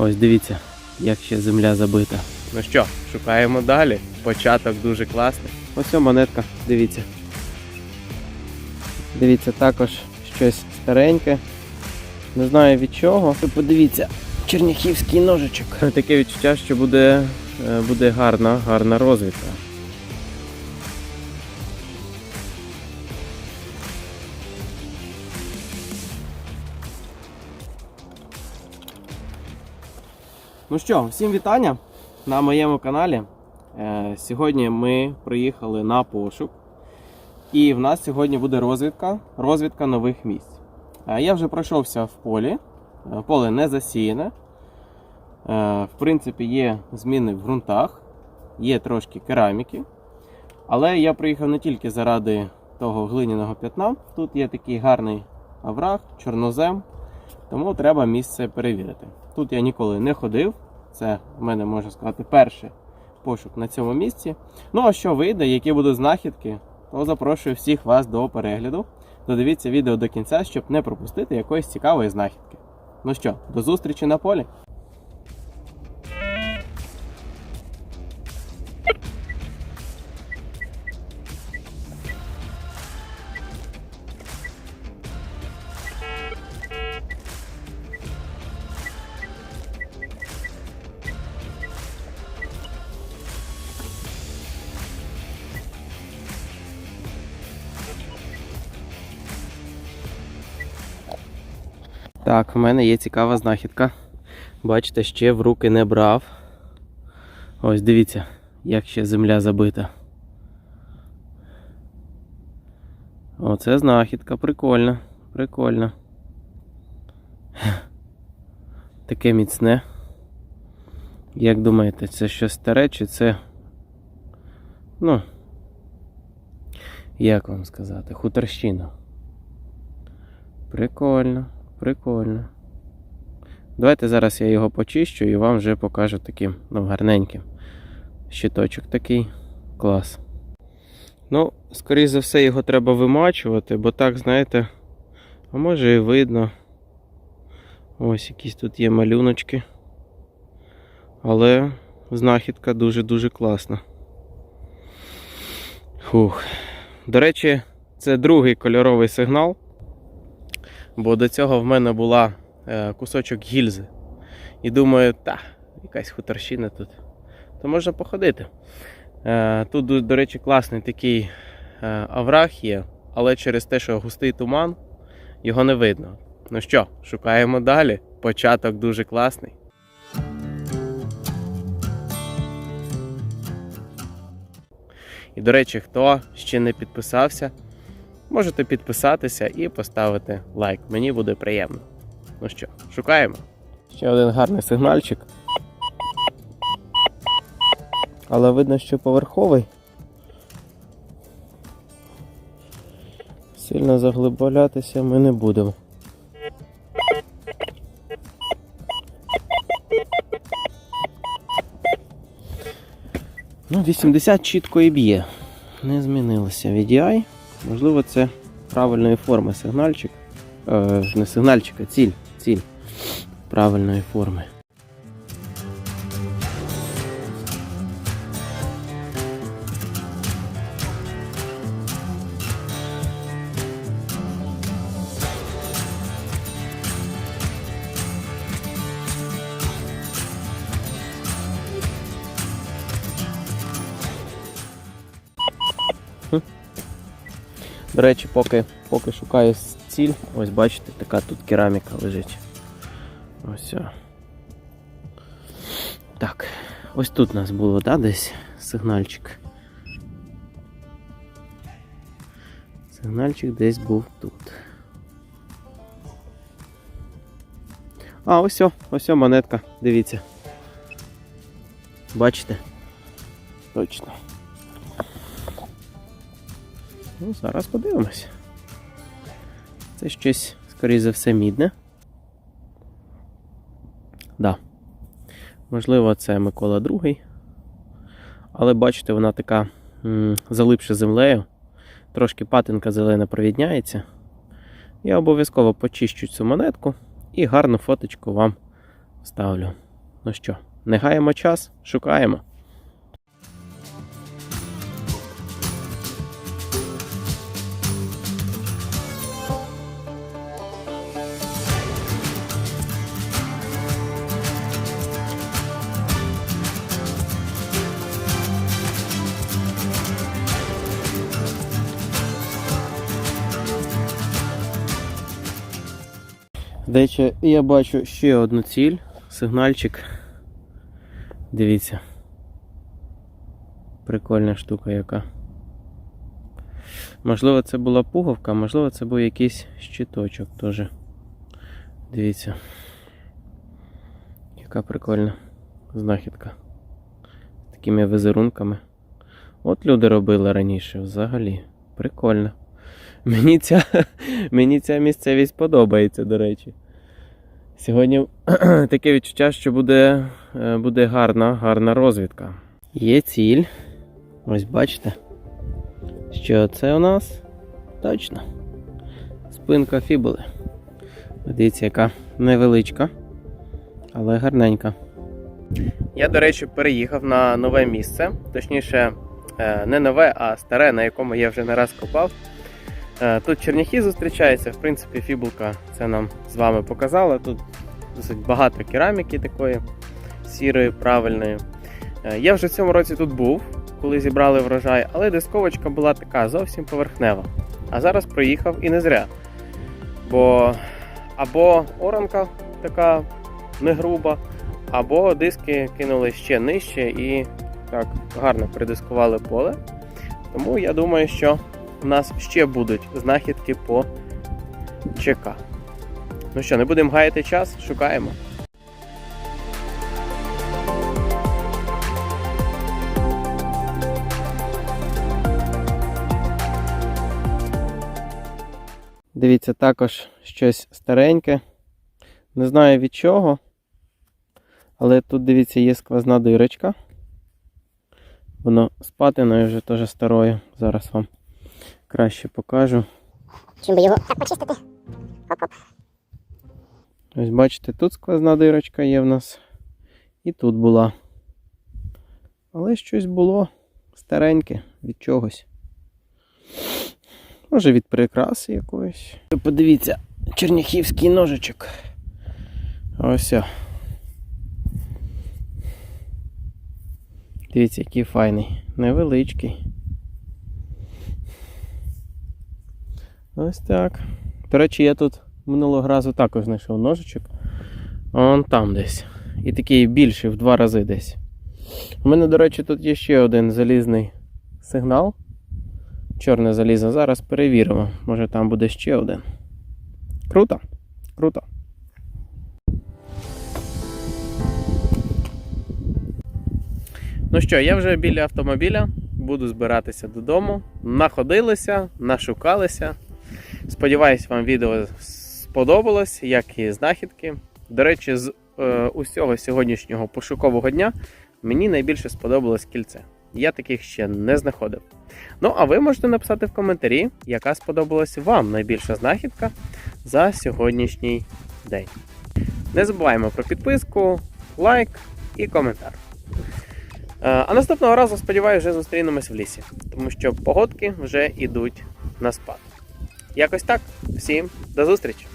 Ось дивіться, як ще земля забита. Ну що, шукаємо далі. Початок дуже класний. Ось монетка, дивіться. Дивіться, також щось стареньке. Не знаю від чого. Ви подивіться, черняхівський ножичок. Таке відчуття, що буде, е, буде гарна, гарна розвідка. Ну що, всім вітання на моєму каналі. Е, Сьогодні ми приїхали на пошук. І в нас сьогодні буде розвідка, розвідка нових місць. Е, Я вже пройшовся в полі. Е, Поле не засіяне. В принципі, є зміни в ґрунтах, є трошки кераміки. Але я приїхав не тільки заради того глиняного п'ятна. Тут є такий гарний овраг, чорнозем. Тому треба місце перевірити. Тут я ніколи не ходив. Це в мене можна сказати перший пошук на цьому місці. Ну а що вийде, які будуть знахідки, то запрошую всіх вас до перегляду. Додивіться відео до кінця, щоб не пропустити якоїсь цікавої знахідки. Ну що, до зустрічі на полі. Так, в мене є цікава знахідка. Бачите, ще в руки не брав. Ось дивіться, як ще земля забита. Оце знахідка, прикольна, прикольна. Таке міцне. Як думаєте, це щось старе чи це. Ну. Як вам сказати? Хуторщина. Прикольно. Прикольно. Давайте зараз я його почищу і вам вже покажу таким ну, гарненьким. Щиточок такий. Клас. Ну, скоріше за все, його треба вимачувати, бо так, знаєте, а може і видно. Ось якісь тут є малюночки. Але знахідка дуже-дуже класна. Фух. До речі, це другий кольоровий сигнал. Бо до цього в мене була е, кусочок гільзи. І думаю, та, якась хуторщина тут. То можна походити. Е, тут, до, речі, класний такий е, овраг є, але через те, що густий туман, його не видно. Ну що, шукаємо далі. Початок дуже класний. І, до речі, хто ще не підписався, можете підписатися і поставити лайк. Мені буде приємно. Ну що, шукаємо. Ще один гарний сигнальчик. Але видно, що поверховий. Сильно заглиблятися ми не будемо. Ну, 80 чітко і б'є. Не змінилося VDI. Можливо, це правильної форми сигнальчик. Е, не сигнальчик, а ціль. Ціль правильної форми. До речі, поки, поки шукаю ціль, ось бачите, така тут кераміка лежить. Ось. Так, ось тут у нас було, да, десь сигнальчик. Сигнальчик десь був тут. А, ось, ось монетка, дивіться. Бачите? Точно. Ну, зараз подивимось. Це щось, скоріше за все, мідне. Да. Можливо, це Микола II. Але бачите, вона така залипша землею. Трошки патинка зелена провідняється. Я обов'язково почищу цю монетку і гарну фоточку вам ставлю. Ну що, не гаємо час, шукаємо. Здається, я бачу ще одну ціль. Сигнальчик. Дивіться. Прикольна штука яка. Можливо, це була пуговка, можливо, це був якийсь щиточок теж. Дивіться. Яка прикольна знахідка. З такими візерунками. От люди робили раніше взагалі. Прикольно. Мені ця, мені ця місцевість подобається, до речі. Сьогодні таке відчуття, що буде, е, буде гарна, гарна розвідка. Є ціль. Ось бачите, що це у нас точно. Спинка фібули. Дивіться, яка невеличка, але гарненька. Я, до речі, переїхав на нове місце. Точніше, е, не нове, а старе, на якому я вже не раз копав. Е, Тут черняхи зустрічаються, в принципі, фібулка це нам з вами показала. Тут досить багато кераміки такої сірої, правильної. Е, Я вже в цьому році тут був, коли зібрали врожай, але дисковочка була така зовсім поверхнева. А зараз проїхав і не зря. Бо або оранка така не груба, або диски кинули ще нижче і так гарно придискували поле. Тому я думаю, що у нас ще будуть знахідки по ЧК. Ну що, не будемо гаяти час, шукаємо. Дивіться, також щось стареньке. Не знаю від чого. Але тут, дивіться, є сквозна дирочка. Воно з патиною вже теж старою. Зараз вам краще покажу. Чим би його так почистити? Оп-оп. Ось бачите, тут сквозна дирочка є в нас. І тут була. Але щось було стареньке від чогось. Може від прикраси якоїсь. Подивіться, черняхівський ножичок. Ось. Дивіться, який файний. Невеличкий. Ось так. До речі, я тут минулого разу також знайшов ножичок. Он там десь. І такий більший в два рази десь. У мене, до речі, тут є ще один залізний сигнал. Чорне залізо. Зараз перевіримо. Може там буде ще один. Круто. Круто. Ну що, я вже біля автомобіля. Буду збиратися додому. Находилися, нашукалися. Сподіваюсь, вам відео сподобалось, як і знахідки. До речі, з е, усього сьогоднішнього пошукового дня мені найбільше сподобалось кільце. Я таких ще не знаходив. Ну, а ви можете написати в коментарі, яка сподобалась вам найбільша знахідка за сьогоднішній день. Не забуваємо про підписку, лайк і коментар. Е, А наступного разу, сподіваюся, вже зустрінемось в лісі, тому що погодки вже йдуть на спад. Якось так. Всім до зустрічі!